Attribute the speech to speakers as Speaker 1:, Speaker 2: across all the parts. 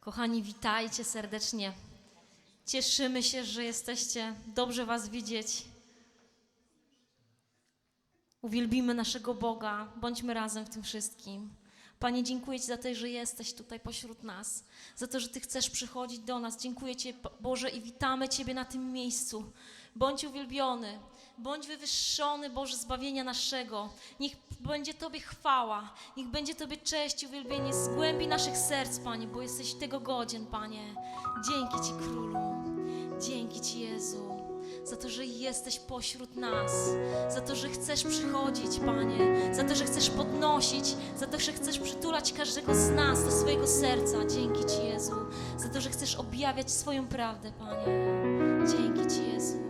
Speaker 1: Kochani, witajcie serdecznie. Cieszymy się, że jesteście. Dobrze Was widzieć. Uwielbimy naszego Boga. Bądźmy razem w tym wszystkim. Panie, dziękuję Ci za to, że jesteś tutaj pośród nas, za to, że Ty chcesz przychodzić do nas. Dziękuję Ci, Boże, i witamy Ciebie na tym miejscu. Bądź uwielbiony, bądź wywyższony, Boże, zbawienia naszego. Niech będzie Tobie chwała, niech będzie Tobie cześć i uwielbienie z głębi naszych serc, Panie, bo jesteś tego godzien, Panie. Dzięki Ci, Królu. Dzięki Ci, Jezu, za to, że jesteś pośród nas, za to, że chcesz przychodzić, Panie, za to, że chcesz podnosić, za to, że chcesz przytulać każdego z nas do swojego serca. Dzięki Ci, Jezu, za to, że chcesz objawiać swoją prawdę, Panie. Dzięki Ci, Jezu.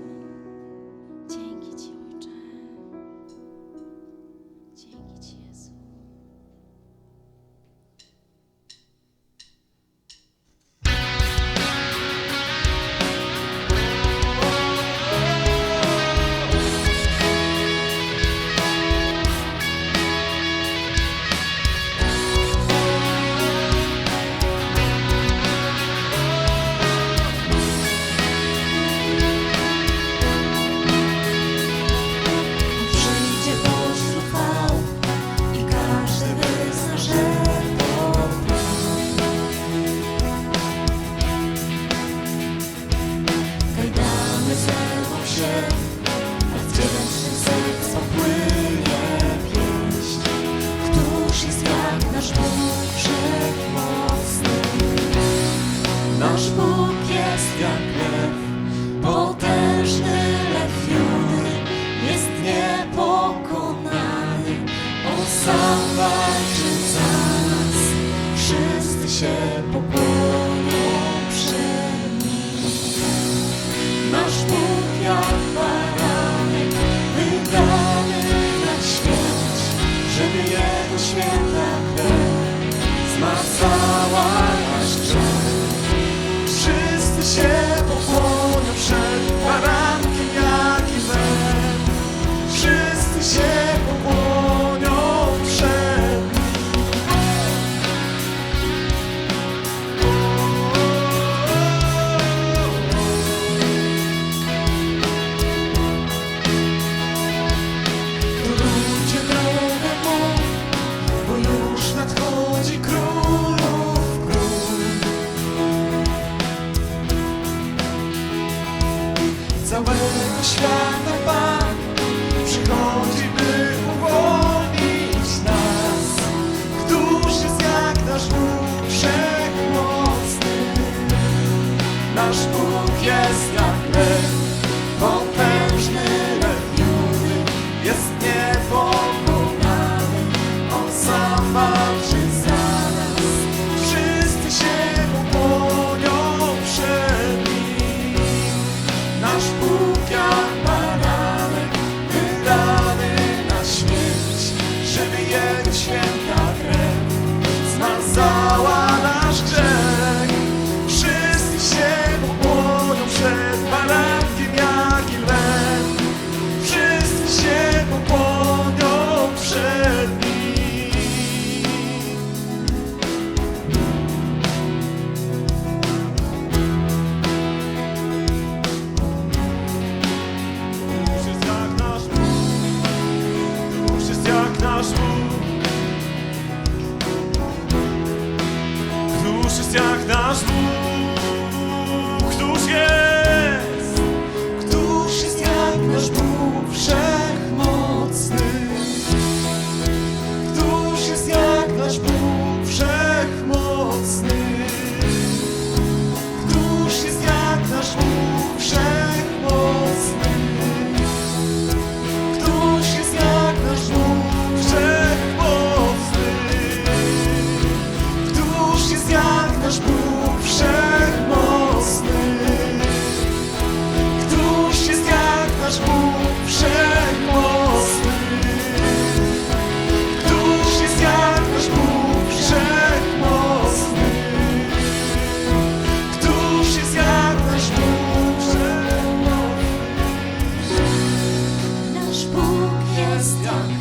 Speaker 1: Celestial.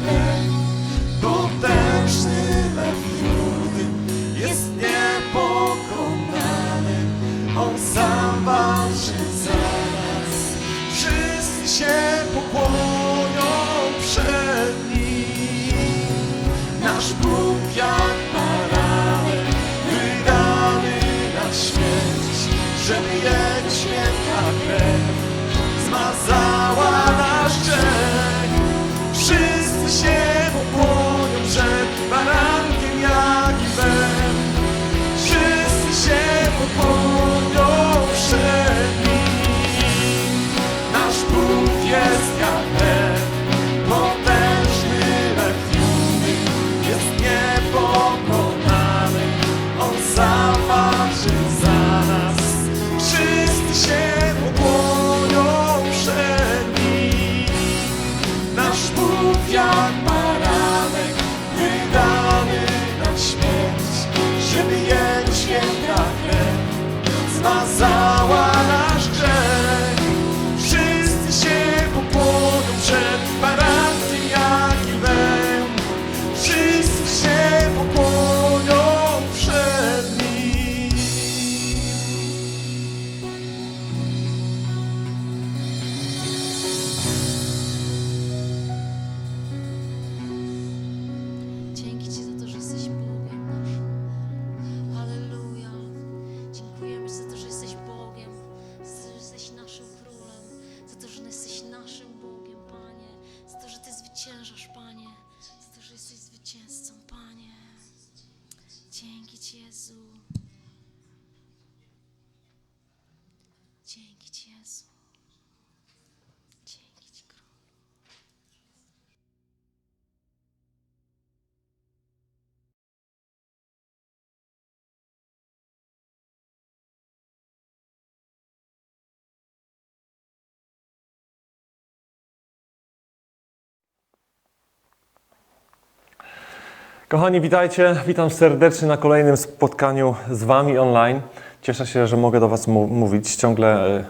Speaker 2: Kochani, witajcie. Witam serdecznie na kolejnym spotkaniu z Wami online. Cieszę się, że mogę do Was mówić. Ciągle, e,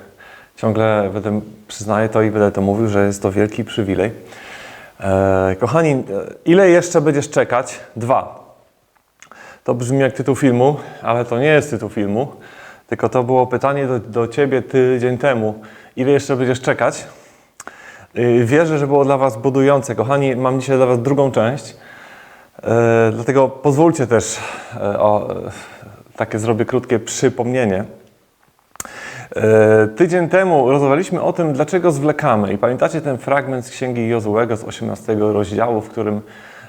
Speaker 2: ciągle będę, przyznaję to i będę to mówił, że jest to wielki przywilej. E, kochani, e, ile jeszcze będziesz czekać? Dwa. To brzmi jak tytuł filmu, ale to nie jest tytuł filmu, tylko to było pytanie do, do Ciebie tydzień temu. Ile jeszcze będziesz czekać? Y, Wierzę, że było dla Was budujące. Kochani, mam dzisiaj dla Was drugą część. E, dlatego pozwólcie też, e, o, e, takie zrobię krótkie przypomnienie. Tydzień temu rozmawialiśmy o tym, dlaczego zwlekamy. I pamiętacie ten fragment z Księgi Jozułego z 18 rozdziału, w którym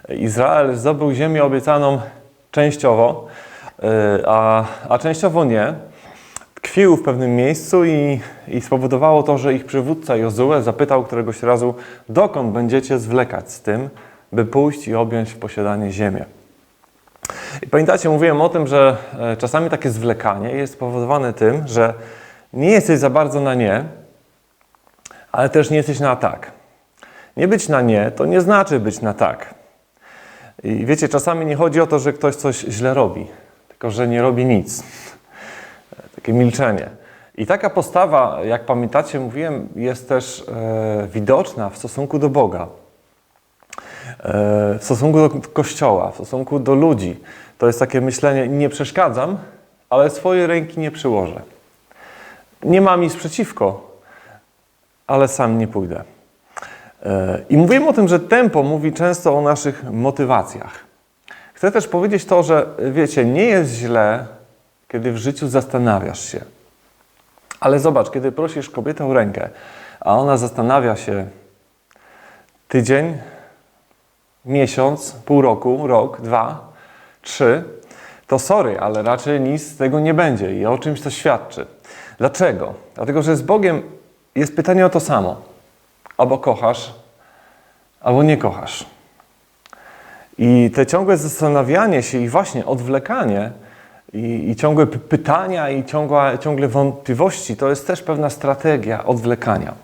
Speaker 2: Izrael zdobył ziemię obiecaną częściowo, a, a częściowo nie. Tkwił w pewnym miejscu i, i spowodowało to, że ich przywódca Jozue zapytał któregoś razu, dokąd będziecie zwlekać z tym, by pójść i objąć w posiadanie ziemię. I pamiętacie, mówiłem o tym, że e, czasami takie zwlekanie jest spowodowane tym, że nie jesteś za bardzo na nie, ale też nie jesteś na tak. Nie być na nie to nie znaczy być na tak. I wiecie, czasami nie chodzi o to, że ktoś coś źle robi, tylko że nie robi nic. Takie milczenie. I taka postawa, jak pamiętacie, mówiłem, jest też e, widoczna w stosunku do Boga w stosunku do kościoła, w stosunku do ludzi. To jest takie myślenie, nie przeszkadzam, ale swoje ręki nie przyłożę. Nie mam nic przeciwko, ale sam nie pójdę. E, I mówiłem o tym, że tempo mówi często o naszych motywacjach. Chcę też powiedzieć to, że wiecie, nie jest źle, kiedy w życiu zastanawiasz się. Ale zobacz, kiedy prosisz kobietę o rękę, a ona zastanawia się tydzień, miesiąc, pół roku, rok, dwa, trzy, to sorry, ale raczej nic z tego nie będzie i o czymś to świadczy. Dlaczego? Dlatego, że z Bogiem jest pytanie o to samo. Albo kochasz, albo nie kochasz. I te ciągłe zastanawianie się i właśnie odwlekanie i, i ciągłe pytania i ciągła, ciągle wątpliwości to jest też pewna strategia odwlekania.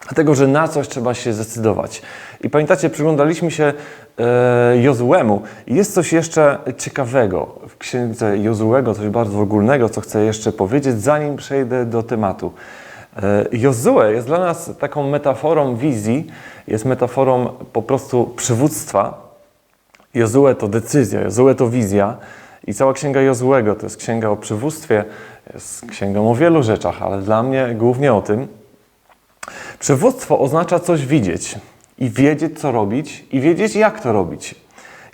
Speaker 2: Dlatego, że na coś trzeba się zdecydować. I pamiętacie, przyglądaliśmy się e, Jozuemu. Jest coś jeszcze ciekawego w księdze Jozuego, coś bardzo ogólnego, co chcę jeszcze powiedzieć, zanim przejdę do tematu. E, Jozue jest dla nas taką metaforą wizji, jest metaforą po prostu przywództwa. Jozue to decyzja, Jozue to wizja. I cała księga Jozuego to jest księga o przywództwie, jest księgą o wielu rzeczach, ale dla mnie głównie o tym. Przywództwo oznacza coś widzieć i wiedzieć, co robić, i wiedzieć, jak to robić.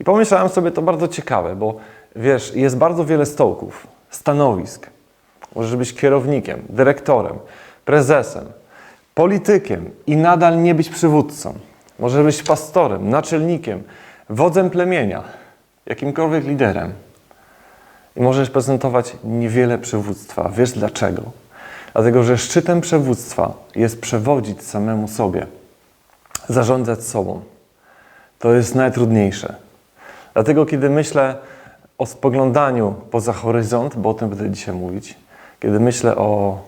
Speaker 2: I pomyślałem sobie, to bardzo ciekawe, bo wiesz, jest bardzo wiele stołków, stanowisk. Możesz być kierownikiem, dyrektorem, prezesem, politykiem i nadal nie być przywódcą. Możesz być pastorem, naczelnikiem, wodzem plemienia, jakimkolwiek liderem. I możesz prezentować niewiele przywództwa. Wiesz dlaczego? Dlatego, że szczytem przywództwa jest przewodzić samemu sobie, zarządzać sobą. To jest najtrudniejsze. Dlatego, kiedy myślę o spoglądaniu poza horyzont, bo o tym będę dzisiaj mówić, kiedy myślę o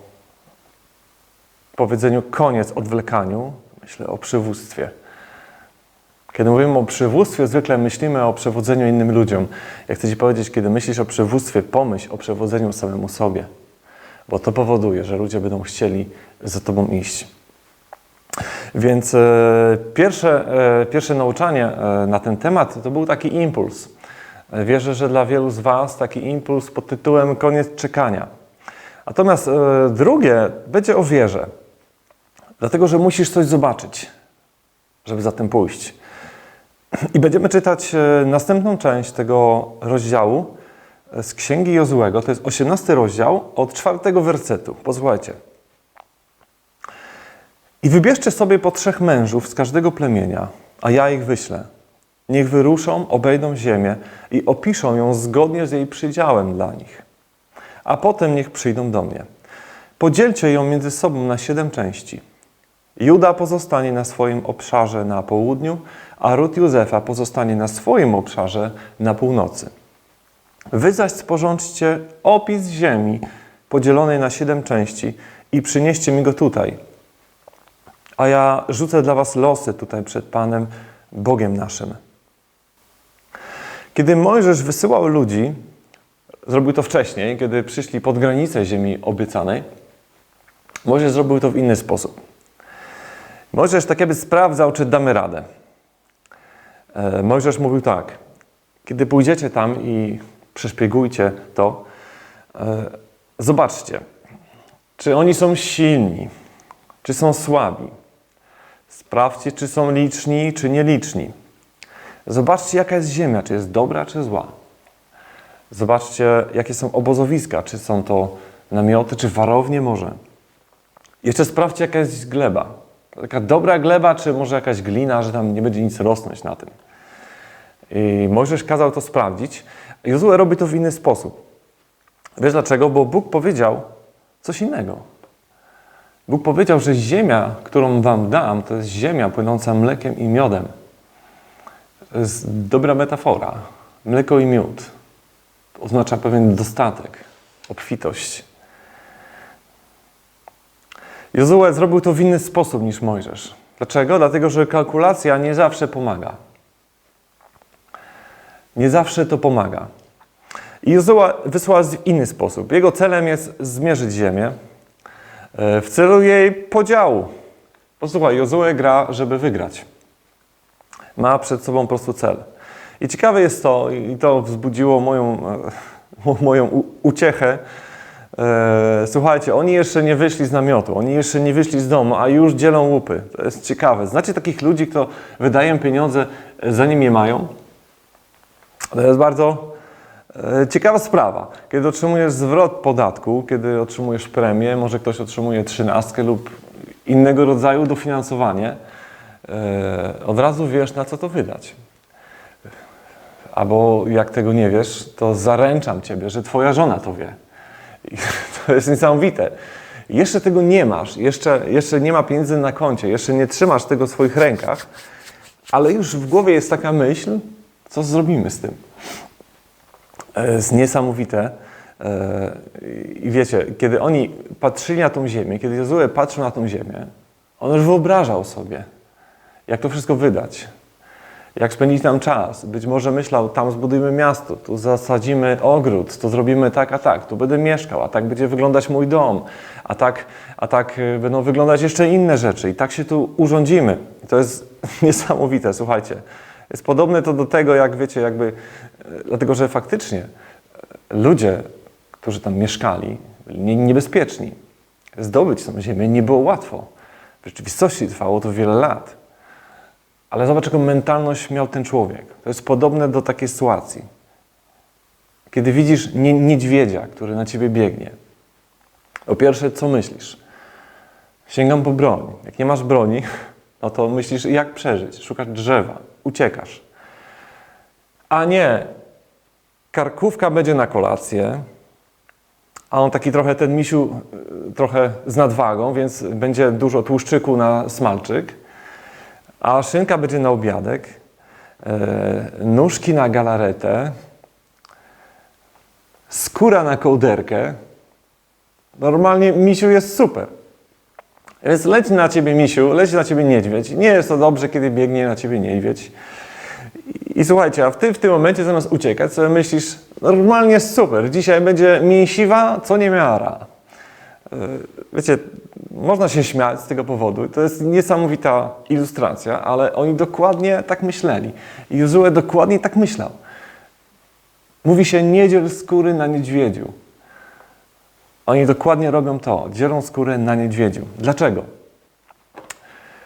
Speaker 2: powiedzeniu koniec odwlekaniu, myślę o przywództwie. Kiedy mówimy o przywództwie, zwykle myślimy o przewodzeniu innym ludziom. Ja chcę Ci powiedzieć, kiedy myślisz o przywództwie, pomyśl o przewodzeniu samemu sobie, bo to powoduje, że ludzie będą chcieli za Tobą iść. Więc e, pierwsze, e, pierwsze nauczanie e, na ten temat to był taki impuls. Wierzę, że dla wielu z Was taki impuls pod tytułem koniec czekania. Natomiast drugie będzie o wierze. Dlatego, że musisz coś zobaczyć, żeby za tym pójść. I będziemy czytać następną część tego rozdziału z Księgi Jozłego. To jest 18 rozdział od czwartego wersetu. Posłuchajcie. I wybierzcie sobie po trzech mężów z każdego plemienia, a ja ich wyślę. Niech wyruszą, obejdą ziemię i opiszą ją zgodnie z jej przydziałem dla nich. A potem niech przyjdą do mnie. Podzielcie ją między sobą na siedem części. Juda pozostanie na swoim obszarze na południu, a ród Józefa pozostanie na swoim obszarze na północy. Wy zaś sporządźcie opis ziemi podzielonej na siedem części i przynieście mi go tutaj. A ja rzucę dla was losy tutaj przed Panem, Bogiem naszym. Kiedy Mojżesz wysyłał ludzi, zrobił to wcześniej, kiedy przyszli pod granicę ziemi obiecanej, Mojżesz zrobił to w inny sposób. Mojżesz tak jakby sprawdzał, czy damy radę. E, Mojżesz mówił tak, kiedy pójdziecie tam i przeszpiegujcie to, e, zobaczcie, czy oni są silni, czy są słabi. Sprawdźcie, czy są liczni, czy nieliczni. Zobaczcie, jaka jest ziemia, czy jest dobra, czy zła. Zobaczcie, jakie są obozowiska, czy są to namioty, czy warownie może. Jeszcze sprawdźcie, jaka jest gleba. Taka dobra gleba, czy może jakaś glina, że tam nie będzie nic rosnąć na tym. I Mojżesz kazał to sprawdzić. Jozue robi to w inny sposób. Wiesz dlaczego? Bo Bóg powiedział coś innego. Bóg powiedział, że ziemia, którą wam dam, to jest ziemia płynąca mlekiem i miodem. To jest dobra metafora. Mleko i miód oznacza pewien dostatek, obfitość. Jozue zrobił to w inny sposób niż Mojżesz. Dlaczego? Dlatego, że kalkulacja nie zawsze pomaga. Nie zawsze to pomaga. I Jozue wysłał w inny sposób. Jego celem jest zmierzyć ziemię e, w celu jej podziału. Posłuchaj, Jozue gra, żeby wygrać. Ma przed sobą po prostu cel. I ciekawe jest to, i to wzbudziło moją, e, moją uciechę, E, Słuchajcie, oni jeszcze nie wyszli z namiotu, oni jeszcze nie wyszli z domu, a już dzielą łupy. To jest ciekawe. Znacie takich ludzi, kto wydają pieniądze, zanim je mają? To jest bardzo e, ciekawa sprawa. Kiedy otrzymujesz zwrot podatku, kiedy otrzymujesz premię, może ktoś otrzymuje trzynastkę lub innego rodzaju dofinansowanie, e, od razu wiesz, na co to wydać. Albo jak tego nie wiesz, to zaręczam ciebie, że twoja żona to wie. I to jest niesamowite. Jeszcze tego nie masz, jeszcze, jeszcze nie ma pieniędzy na koncie, jeszcze nie trzymasz tego w swoich rękach, ale już w głowie jest taka myśl, co zrobimy z tym. E, Jest niesamowite. E, I wiecie, kiedy oni patrzyli na tą ziemię, kiedy Jozue patrzył na tą ziemię, on już wyobrażał sobie, jak to wszystko wydać. Jak spędzić tam czas? Być może myślał, tam zbudujmy miasto, tu zasadzimy ogród, tu zrobimy tak, a tak, tu będę mieszkał, a tak będzie wyglądać mój dom, a tak, a tak y, będą wyglądać jeszcze inne rzeczy i tak się tu urządzimy. To jest niesamowite, słuchajcie. Jest podobne to do tego, jak wiecie, jakby, y, dlatego że faktycznie y, ludzie, którzy tam mieszkali, byli nie- niebezpieczni. Zdobyć tą ziemię nie było łatwo. W rzeczywistości trwało to wiele lat. Ale zobacz, jaką mentalność miał ten człowiek. To jest podobne do takiej sytuacji. Kiedy widzisz nie, niedźwiedzia, który na ciebie biegnie, po pierwsze, co myślisz? Sięgam po broń. Jak nie masz broni, no to myślisz, jak przeżyć? Szukasz drzewa, uciekasz. A nie, karkówka będzie na kolację, a on taki trochę, ten misiu, y, trochę z nadwagą, więc będzie dużo tłuszczyku na smalczyk. A szynka będzie na obiadek, e, nóżki na galaretę, skóra na kołderkę. Normalnie misiu jest super. Więc leci na ciebie misiu, leci na ciebie niedźwiedź. Nie jest to dobrze, kiedy biegnie na ciebie niedźwiedź. I, słuchajcie, a ty w tym momencie zamiast uciekać sobie myślisz, normalnie super, dzisiaj będzie mięsiwa, co niemiara. Yy, Wiecie, można się śmiać z tego powodu. To jest niesamowita ilustracja, ale oni dokładnie tak myśleli. Jozue dokładnie tak myślał. Mówi się, nie dziel skóry na niedźwiedziu. Oni dokładnie robią to, dzielą skórę na niedźwiedziu. Dlaczego?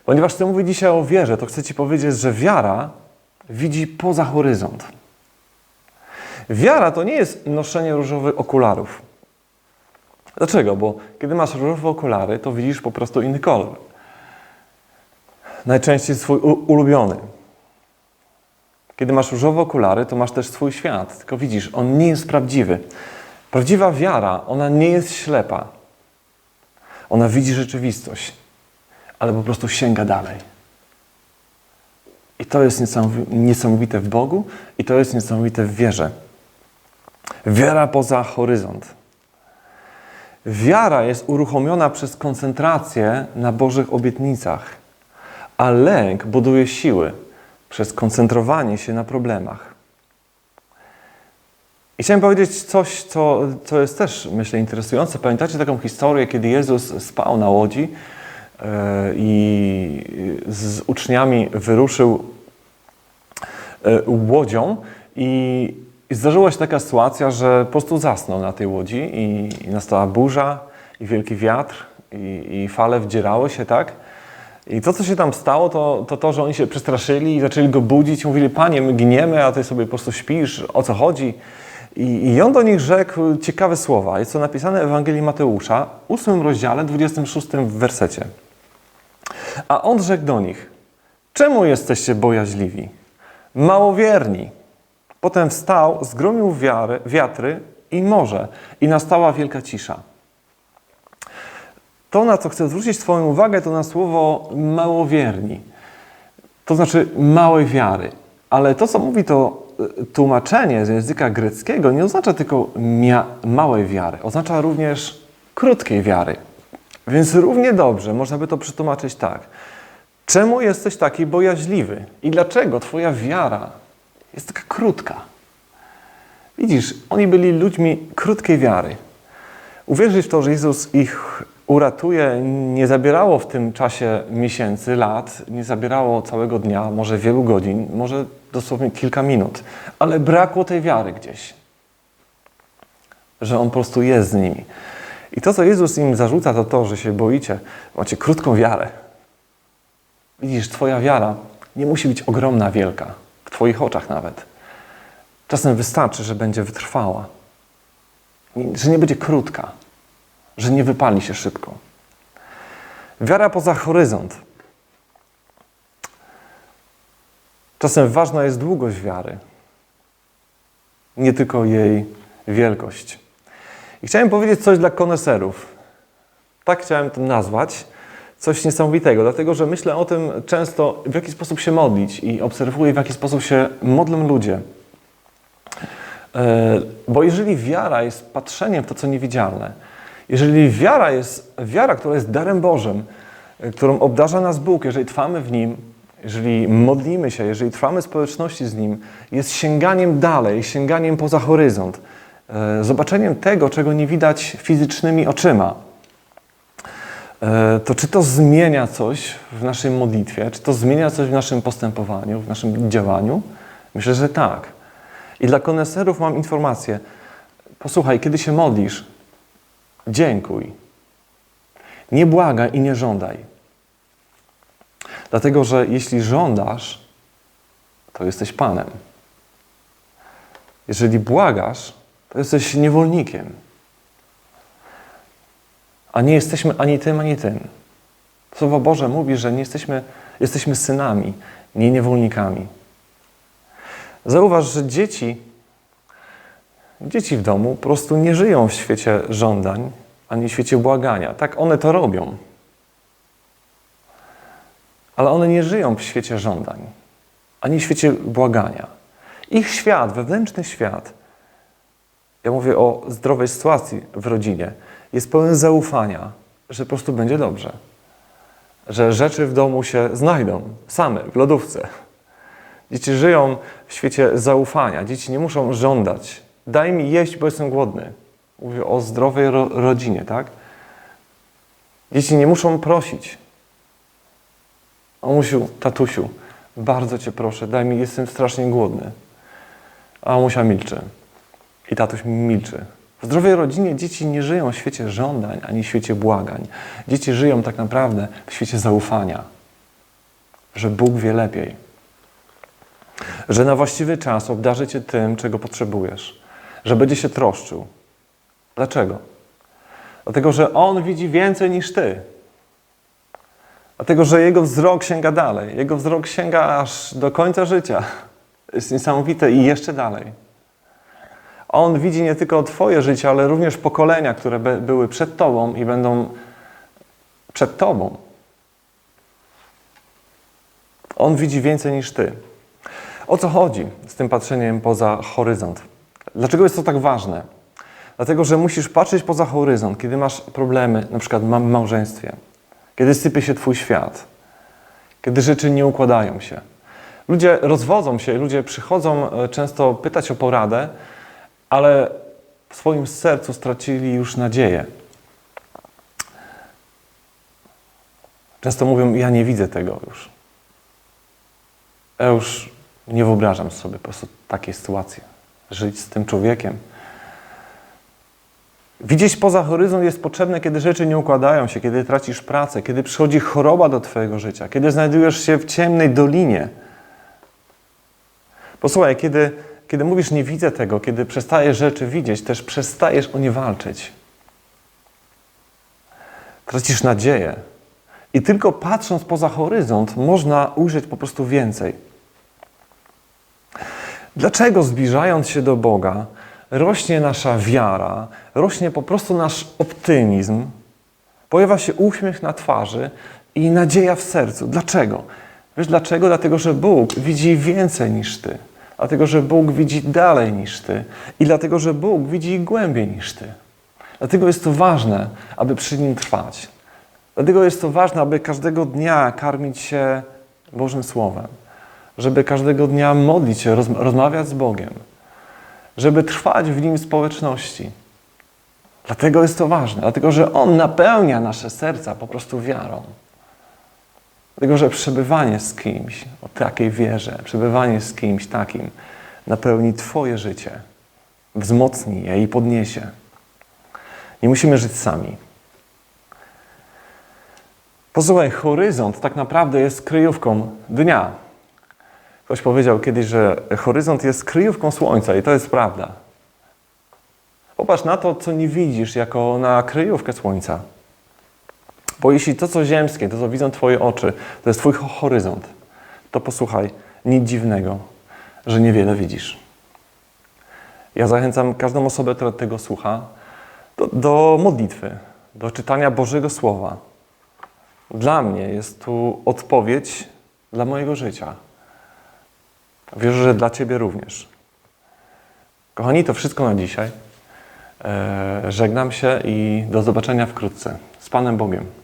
Speaker 2: Ponieważ chcę mówić dzisiaj o wierze, to chcę Ci powiedzieć, że wiara widzi poza horyzont. Wiara to nie jest noszenie różowych okularów. Dlaczego? Bo kiedy masz różowe okulary, to widzisz po prostu inny kolor. Najczęściej swój ulubiony. Kiedy masz różowe okulary, to masz też swój świat, tylko widzisz, on nie jest prawdziwy. Prawdziwa wiara, ona nie jest ślepa. Ona widzi rzeczywistość, ale po prostu sięga dalej. I to jest niesamowi- niesamowite w Bogu i to jest niesamowite w wierze. Wiara poza horyzont. Wiara jest uruchomiona przez koncentrację na Bożych obietnicach, a lęk buduje siły przez koncentrowanie się na problemach. I chciałem powiedzieć coś, co, co jest też, myślę, interesujące. Pamiętacie taką historię, kiedy Jezus spał na łodzi e, i z uczniami wyruszył e, łodzią i, zdarzyła się taka sytuacja, że po prostu zasnął na tej łodzi i, i nastała burza i wielki wiatr i, i fale wdzierały się, tak? I to, co się tam stało, to, to to, że oni się przestraszyli i zaczęli go budzić. Mówili, panie, my giniemy, a ty sobie po prostu śpisz, o co chodzi? I, I on do nich rzekł ciekawe słowa. Jest to napisane w Ewangelii Mateusza, 8 rozdziale, 26 wersecie. A on rzekł do nich, czemu jesteście bojaźliwi? Małowierni. Potem wstał, zgromił wiary, wiatry i morze i nastała wielka cisza. To, na co chcę zwrócić Twoją uwagę, to na słowo małowierni. To znaczy małej wiary. Ale to, co mówi to tłumaczenie z języka greckiego, nie oznacza tylko małej wiary. Oznacza również krótkiej wiary. Więc równie dobrze można by to przetłumaczyć tak. Czemu jesteś taki bojaźliwy? I dlaczego Twoja wiara jest taka krótka? Widzisz, oni byli ludźmi krótkiej wiary. Uwierzyć w to, że Jezus ich uratuje, nie zabierało w tym czasie miesięcy, lat, nie zabierało całego dnia, może wielu godzin, może dosłownie kilka minut, ale brakło tej wiary gdzieś, że On po prostu jest z nimi. I to, co Jezus im zarzuca, to to, że się boicie, macie krótką wiarę. Widzisz, Twoja wiara nie musi być ogromna, wielka, w Twoich oczach nawet. Czasem wystarczy, że będzie wytrwała, że nie będzie krótka że nie wypali się szybko. Wiara poza horyzont. Czasem ważna jest długość wiary, nie tylko jej wielkość. I chciałem powiedzieć coś dla koneserów. Tak chciałem to nazwać. Coś niesamowitego, dlatego że myślę o tym często, w jaki sposób się modlić i obserwuję, w jaki sposób się modlą ludzie. E, Bo jeżeli wiara jest patrzeniem w to, co niewidzialne, jeżeli wiara jest wiara, która jest darem Bożym, y, którą obdarza nas Bóg, jeżeli trwamy w Nim, jeżeli modlimy się, jeżeli trwamy społeczności z Nim, jest sięganiem dalej, sięganiem poza horyzont, e, zobaczeniem tego, czego nie widać fizycznymi oczyma, e, to czy to zmienia coś w naszej modlitwie, czy to zmienia coś w naszym postępowaniu, w naszym działaniu? Myślę, że tak. I dla koneserów mam informację. Posłuchaj, kiedy się modlisz, Dziękuj. Nie błagaj i nie żądaj. Dlatego, że jeśli żądasz, to jesteś Panem. Jeżeli błagasz, to jesteś niewolnikiem. A nie jesteśmy ani tym, ani tym. Słowo Boże mówi, że nie jesteśmy, jesteśmy synami, nie niewolnikami. Zauważ, że dzieci Dzieci w domu po prostu nie żyją w świecie żądań ani w świecie błagania. Tak one to robią. Ale one nie żyją w świecie żądań ani w świecie błagania. Ich świat, wewnętrzny świat, ja mówię o zdrowej sytuacji w rodzinie, jest pełen zaufania, że po prostu będzie dobrze. że rzeczy w domu się znajdą same w lodówce. Dzieci żyją w świecie zaufania. Dzieci nie muszą żądać. Daj mi jeść, bo jestem głodny. Mówię o zdrowej ro rodzinie, tak? Dzieci nie muszą prosić. Mamusiu, tatusiu, bardzo cię proszę, daj mi, jestem strasznie głodny. A mamusia milczy. I tatuś milczy. W zdrowej rodzinie dzieci nie żyją w świecie żądań ani w świecie błagań. Dzieci żyją tak naprawdę w świecie zaufania, że Bóg wie lepiej, że na właściwy czas obdarzy cię tym, czego potrzebujesz, że będzie się troszczył. Dlaczego? Dlatego, że On widzi więcej niż ty. Dlatego, że Jego wzrok sięga dalej. Jego wzrok sięga aż do końca życia. Jest niesamowite i jeszcze dalej. On widzi nie tylko Twoje życie, ale również pokolenia, które były przed Tobą i będą przed Tobą. On widzi więcej niż Ty. O co chodzi z tym patrzeniem poza horyzont? Dlaczego jest to tak ważne? Dlatego, że musisz patrzeć poza horyzont, kiedy masz problemy, na przykład w małżeństwie, kiedy sypie się Twój świat, kiedy rzeczy nie układają się. Ludzie rozwodzą się, ludzie przychodzą e, często pytać o poradę, ale w swoim sercu stracili już nadzieję. Często mówią: Ja nie widzę tego już. Ja już nie wyobrażam sobie po prostu takiej sytuacji. Żyć z tym człowiekiem. Widzieć poza horyzont jest potrzebne, kiedy rzeczy nie układają się, kiedy tracisz pracę, kiedy przychodzi choroba do Twojego życia, kiedy znajdujesz się w ciemnej dolinie. Posłuchaj, kiedy, kiedy mówisz nie widzę tego, kiedy przestajesz rzeczy widzieć, też przestajesz o nie walczyć. Tracisz nadzieję. I tylko patrząc poza horyzont można ujrzeć po prostu więcej. Dlaczego zbliżając się do Boga, rośnie nasza wiara, rośnie po prostu nasz optymizm, pojawia się uśmiech na twarzy i nadzieja w sercu? Dlaczego? Wiesz dlaczego? Dlatego, że Bóg widzi więcej niż ty. Dlatego, że Bóg widzi dalej niż ty. I dlatego, że Bóg widzi głębiej niż ty. Dlatego jest to ważne, aby przy Nim trwać. Dlatego jest to ważne, aby każdego dnia karmić się Bożym Słowem. Żeby każdego dnia modlić się, roz, rozmawiać z Bogiem. Żeby trwać w Nim społeczności. Dlatego jest to ważne. Dlatego, że On napełnia nasze serca po prostu wiarą. Dlatego, że przebywanie z kimś o takiej wierze, przebywanie z kimś takim napełni Twoje życie, wzmocni je i podniesie. Nie musimy żyć sami. Posłuchaj, horyzont tak naprawdę jest kryjówką dnia. Ktoś powiedział kiedyś, że horyzont jest kryjówką słońca i to jest prawda. Popatrz na to, co nie widzisz, jako na kryjówkę słońca. Bo jeśli to, co ziemskie, to, co widzą Twoje oczy, to jest Twój ho- horyzont, to posłuchaj, nic dziwnego, że niewiele widzisz. Ja zachęcam każdą osobę, która tego słucha, do, do modlitwy, do czytania Bożego Słowa. Dla mnie jest tu odpowiedź dla mojego życia. Wierzę, że dla Ciebie również. Kochani, to wszystko na dzisiaj. E, żegnam się i do zobaczenia wkrótce. Z Panem Bogiem.